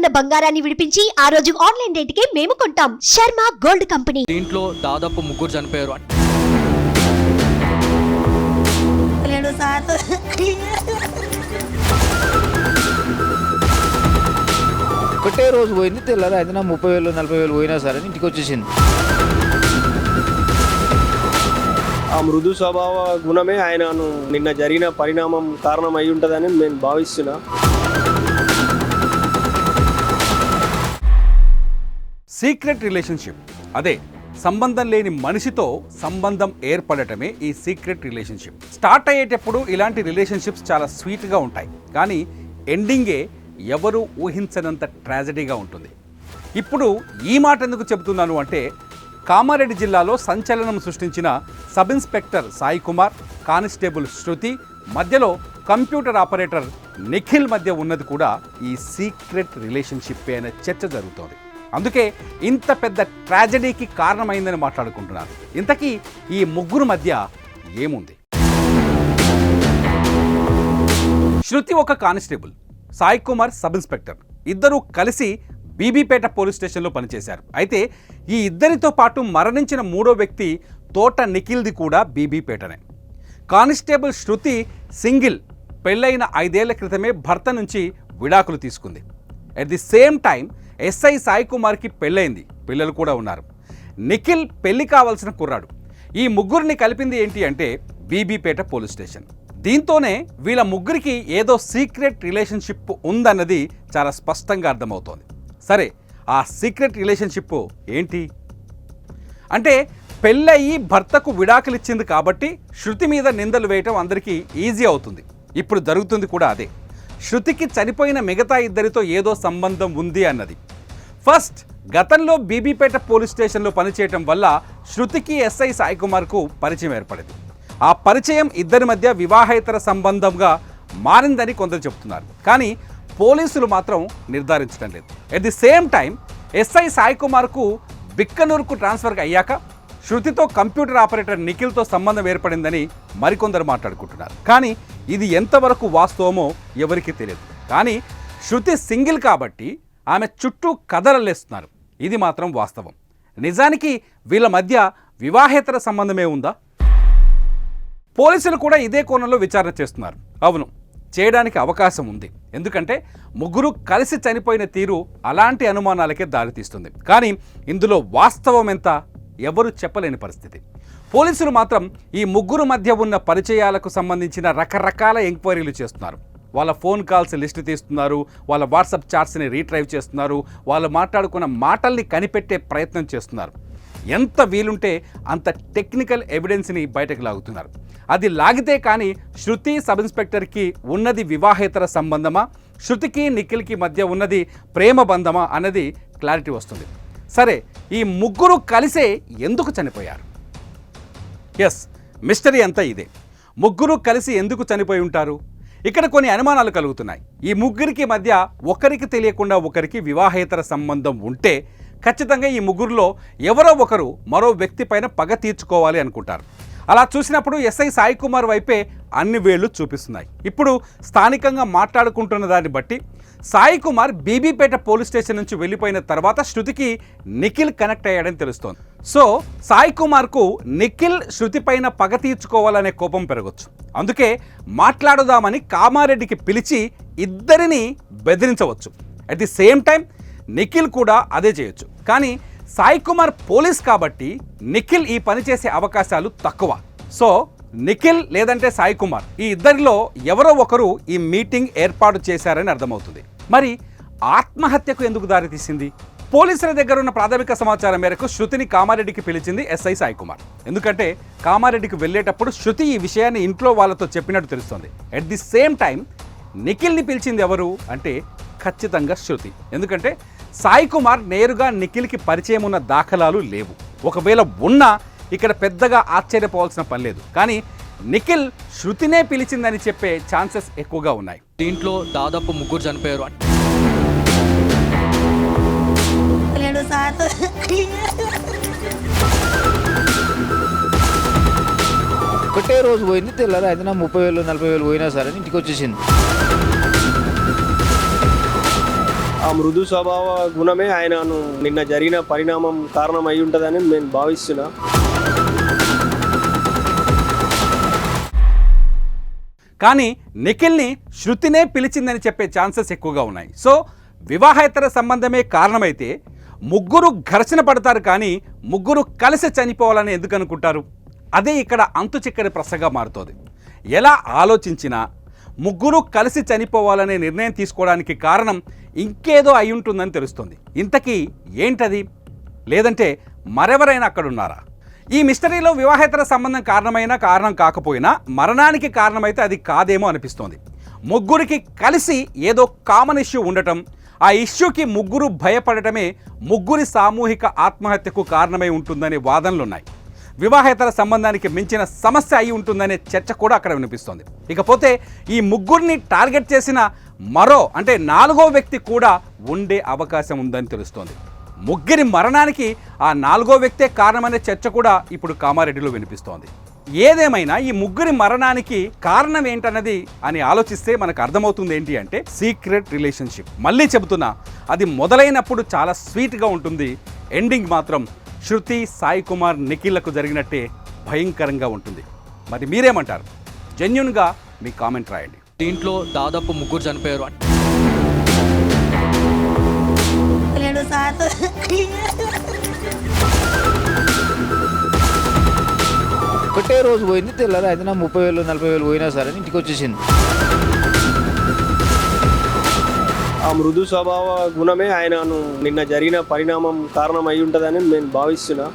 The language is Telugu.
ఉన్న బంగారాన్ని విడిపించి ఆ రోజు ఆన్లైన్ రేటుకే మేము కొంటాం. Sharma gold company. దీంట్లో దాదాపు ముగ్గురు చనిపోయారు. ఒకటే రోజు పోయింది తెల్లారి అయితే ముప్పై వేలు నలభై వేలు పోయినా సరే ఇంటికి వచ్చేసింది. ఆ మృదు స్వభావ గుణమే ఆయనను నిన్న జరిగిన పరిణామం కారణం అయి ఉంటుందని నేను భావిస్తున్నా. Secret relationship. అదే సంబంధం లేని మనిషితో సంబంధం ఏర్పడటమే ఈ సీక్రెట్ రిలేషన్షిప్. స్టార్ట్ అయ్యేటప్పుడు ఇలాంటి రిలేషన్షిప్స్ చాలా స్వీట్గా ఉంటాయి. కానీ ఎండింగే ఎవరు ఊహించనంత ట్రాజడీగా ఉంటుంది. ఇప్పుడు ఈ మాట ఎందుకు చెబుతున్నాను అంటే కామారెడ్డి జిల్లాలో సంచలనం సృష్టించిన sub inspector Sai Kumar constable Shruti మధ్యలో కంప్యూటర్ ఆపరేటర్ నిఖిల్ మధ్య ఉన్నది కూడా ఈ సీక్రెట్ రిలేషన్షిప్ అనే చర్చ జరుగుతోంది. అందుకే ఇంత పెద్ద ట్రాజడీకి కారణమైందని మాట్లాడుకుంటున్నారు. ఇంతకీ ఈ ముగ్గురు మధ్య ఏముంది? శృతి ఒక constable Sai Kumar sub inspector. ఇద్దరూ కలిసి బీబీపేట పోలీస్ స్టేషన్లో పనిచేశారు. అయితే ఈ ఇద్దరితో పాటు మరణించిన మూడో వ్యక్తి తోట నిఖిల్ది కూడా బీబీపేటనే. కానిస్టేబుల్ శృతి సింగిల్ పెళ్ళైన ఐదేళ్ళ క్రితమే భర్త నుంచి విడాకులు తీసుకుంది. At the same time SI Sai కుమార్కి పెళ్ళైంది. పిల్లలు కూడా ఉన్నారు. నిఖిల్ పెళ్ళి కావాల్సిన కుర్రాడు. ఈ ముగ్గురిని కలిపింది ఏంటి అంటే బీబీపేట పోలీస్ స్టేషన్. దీంతోనే వీళ్ళ ముగ్గురికి ఏదో సీక్రెట్ రిలేషన్షిప్ ఉందన్నది చాలా స్పష్టంగా అర్థమవుతోంది. సరే ఆ సీక్రెట్ రిలేషన్షిప్ ఏంటి? అంటే పెళ్ళయి భర్తకు విడాకులిచ్చింది కాబట్టి శృతి మీద నిందలు వేయటం అందరికీ ఈజీ అవుతుంది. ఇప్పుడు జరుగుతుంది కూడా అదే. శృతికి చనిపోయిన మిగతా ఇద్దరితో ఏదో సంబంధం ఉంది అన్నది. ఫస్ట్ గతంలో బీబీపేట పోలీస్ స్టేషన్లో పనిచేయటం వల్ల శృతికి ఎస్ఐ సాయి కుమార్కు పరిచయం ఏర్పడింది. ఆ పరిచయం ఇద్దరి మధ్య వివాహేతర సంబంధంగా మారిందని కొందరు చెబుతున్నారు. కానీ పోలీసులు మాత్రం నిర్ధారించడం లేదు. At the same time SI Sai కుమార్కు బిక్కనూరుకు ట్రాన్స్ఫర్ అయ్యాక శృతితో కంప్యూటర్ ఆపరేటర్ నిఖిల్తో సంబంధం ఏర్పడిందని మరికొందరు మాట్లాడుకుంటున్నారు. కానీ ఇది ఎంతవరకు వాస్తవమో ఎవరికీ తెలియదు. కానీ శృతి సింగిల్ కాబట్టి ఆమె చుట్టూ కథలల్లేస్తున్నారు ఇది మాత్రం వాస్తవం. నిజానికి వీళ్ళ మధ్య వివాహేతర సంబంధమే ఉందా? పోలీసులు కూడా ఇదే కోణంలో విచారణ చేస్తున్నారు. అవును చేయడానికి అవకాశం ఉంది. ఎందుకంటే ముగ్గురు కలిసి చనిపోయిన తీరు అలాంటి అనుమానాలకే దారితీస్తుంది. కానీ ఇందులో వాస్తవం ఎంత? ఎవరు చెప్పలేని పరిస్థితి. పోలీసులు మాత్రం ఈ ముగ్గురు మధ్య ఉన్న పరిచయాలకు సంబంధించిన రకరకాల ఎంక్వైరీలు చేస్తున్నారు. వాళ్ళ ఫోన్ కాల్స్ లిస్ట్ తీస్తున్నారు వాళ్ళ వాట్సాప్ చాట్స్ని రీట్రైవ్ చేస్తున్నారు వాళ్ళు మాట్లాడుకున్న మాటల్ని కనిపెట్టే ప్రయత్నం చేస్తున్నారు. ఎంత వీలుంటే అంత టెక్నికల్ ఎవిడెన్స్ని బయటకు లాగుతున్నారు. అది లాగితే కానీ శృతి సబ్ ఇన్స్పెక్టర్కి ఉన్నది వివాహేతర సంబంధమా శృతికి నిఖిల్కి మధ్య ఉన్నది ప్రేమ బంధమా అన్నది క్లారిటీ వస్తుంది. సరే ఈ ముగ్గురు కలిసే ఎందుకు చనిపోయారు? ఎస్ మిస్టరీ అంతా ఇదే. ముగ్గురు కలిసి ఎందుకు చనిపోయి ఉంటారు? ఇక్కడ కొన్ని అనుమానాలు కలుగుతున్నాయి. ఈ ముగ్గురికి మధ్య ఒకరికి తెలియకుండా ఒకరికి వివాహేతర సంబంధం ఉంటే ఖచ్చితంగా ఈ ముగ్గురులో ఎవరో ఒకరు మరో వ్యక్తి పైన పగ తీర్చుకోవాలి అనుకుంటారు. అలా చూసినప్పుడు ఎస్ఐ సాయి కుమార్ వైపే అన్ని వేళ్ళు చూపిస్తున్నాయి. ఇప్పుడు స్థానికంగా మాట్లాడుకుంటున్న దాన్ని బట్టి సాయి కుమార్ బీబీపేట పోలీస్ స్టేషన్ నుంచి వెళ్ళిపోయిన తర్వాత శృతికి నిఖిల్ కనెక్ట్ అయ్యాడని తెలుస్తోంది. సో సాయి కుమార్కు నిఖిల్ శృతి పైన పగ తీర్చుకోవాలనే కోపం పెరగచ్చు. అందుకే మాట్లాడుదామని కామారెడ్డికి పిలిచి ఇద్దరిని బెదిరించవచ్చు. At the same time Nikhil కూడా అదే చేయొచ్చు. కానీ సాయి కుమార్ పోలీస్ కాబట్టి నిఖిల్ ఈ పని చేసే అవకాశాలు తక్కువ. సో నిఖిల్ లేదంటే సాయి కుమార్ ఈ ఇద్దరిలో ఎవరో ఒకరు ఈ మీటింగ్ ఏర్పాటు చేశారని అర్థమవుతుంది. మరి ఆత్మహత్యకు ఎందుకు దారితీసింది? పోలీసుల దగ్గర ఉన్న ప్రాథమిక సమాచారం మేరకు శృతిని కామారెడ్డికి పిలిచింది ఎస్ఐ సాయి కుమార్ ఎందుకంటే కామారెడ్డికి వెళ్ళేటప్పుడు శృతి ఈ విషయాన్ని ఇంట్లో వాళ్ళతో చెప్పినట్టు తెలుస్తోంది. అట్ ది సేమ్ టైం నిఖిల్ని పిలిచింది ఎవరు అంటే ఖచ్చితంగా శృతి. ఎందుకంటే సాయి కుమార్ నేరుగా నిఖిల్కి పరిచయం ఉన్న దాఖలాలు లేవు. ఒకవేళ ఉన్నా ఇక్కడ పెద్దగా ఆశ్చర్యపోవాల్సిన పని లేదు. కానీ నిఖిల్ శృతినే పిలిచిందని చెప్పే ఛాన్సెస్ ఎక్కువగా ఉన్నాయి. దీంట్లో దాదాపు ముగ్గురు చనిపోయారు. ఒకటే రోజు పోయింది తెల్లారి అయితే నా ముప్పై వేలు నలభై వేలు పోయినా సరే ఇంటికి వచ్చేసింది. ఆ మృదు స్వభావ గుణమే ఆయనను నిన్న జరిగిన పరిణామం కారణం అయి ఉంటుందని నేను భావిస్తున్నా. కానీ నిఖిల్ని శృతినే పిలిచిందని చెప్పే ఛాన్సెస్ ఎక్కువగా ఉన్నాయి. సో వివాహేతర సంబంధమే కారణమైతే ముగ్గురు ఘర్షణ పడతారు కానీ ముగ్గురు కలిసి చనిపోవాలని ఎందుకు అనుకుంటారు? అదే ఇక్కడ అంతు చిక్కని ప్రశ్నగా మారుతోంది. ఎలా ఆలోచించినా ముగ్గురు కలిసి చనిపోవాలనే నిర్ణయం తీసుకోవడానికి కారణం ఇంకేదో అయి ఉంటుందని తెలుస్తుంది. ఇంతకీ ఏంటది? లేదంటే మరెవరైనా అక్కడున్నారా? ఈ మిస్టరీలో వివాహేతర సంబంధం కారణమైనా కారణం కాకపోయినా మరణానికి కారణమైతే అది కాదేమో అనిపిస్తోంది. ముగ్గురికి కలిసి ఏదో కామన్ ఇష్యూ ఉండటం ఆ ఇష్యూకి ముగ్గురు భయపడటమే ముగ్గురి సామూహిక ఆత్మహత్యకు కారణమై ఉంటుందనే వాదనలున్నాయి. వివాహేతర సంబంధానికి మించిన సమస్య అయి ఉంటుందనే చర్చ కూడా అక్కడ వినిపిస్తోంది. ఇకపోతే ఈ ముగ్గురిని టార్గెట్ చేసిన మరో అంటే నాలుగో వ్యక్తి కూడా ఉండే అవకాశం ఉందని తెలుస్తోంది. ముగ్గురి మరణానికి ఆ నాలుగో వ్యక్తే కారణమనే చర్చ కూడా ఇప్పుడు కామారెడ్డిలో వినిపిస్తోంది. ఏదేమైనా ఈ ముగ్గురి మరణానికి కారణం ఏంటన్నది అని ఆలోచిస్తే మనకు అర్థమవుతుంది ఏంటి అంటే సీక్రెట్ రిలేషన్షిప్. మళ్ళీ చెబుతున్నా అది మొదలైనప్పుడు చాలా స్వీట్గా ఉంటుంది. ఎండింగ్ మాత్రం శృతి సాయి కుమార్ నిఖిల్లకు జరిగినట్టే భయంకరంగా ఉంటుంది. మరి మీరేమంటారు? జెన్యున్గా మీ కామెంట్ రాయండి. దీంట్లో దాదాపు ముగ్గురు చనిపోయారు. ఒకటే రోజు పోయింది తెల్లారి అయితే నా ముప్పై వేలు నలభై వేలు పోయినా సరే ఇంటికి వచ్చేసింది. ఆ మృదు స్వభావ గుణమే ఆయనను నిన్న జరిగిన పరిణామం కారణం అయి ఉంటుందని నేను భావిస్తున్నా.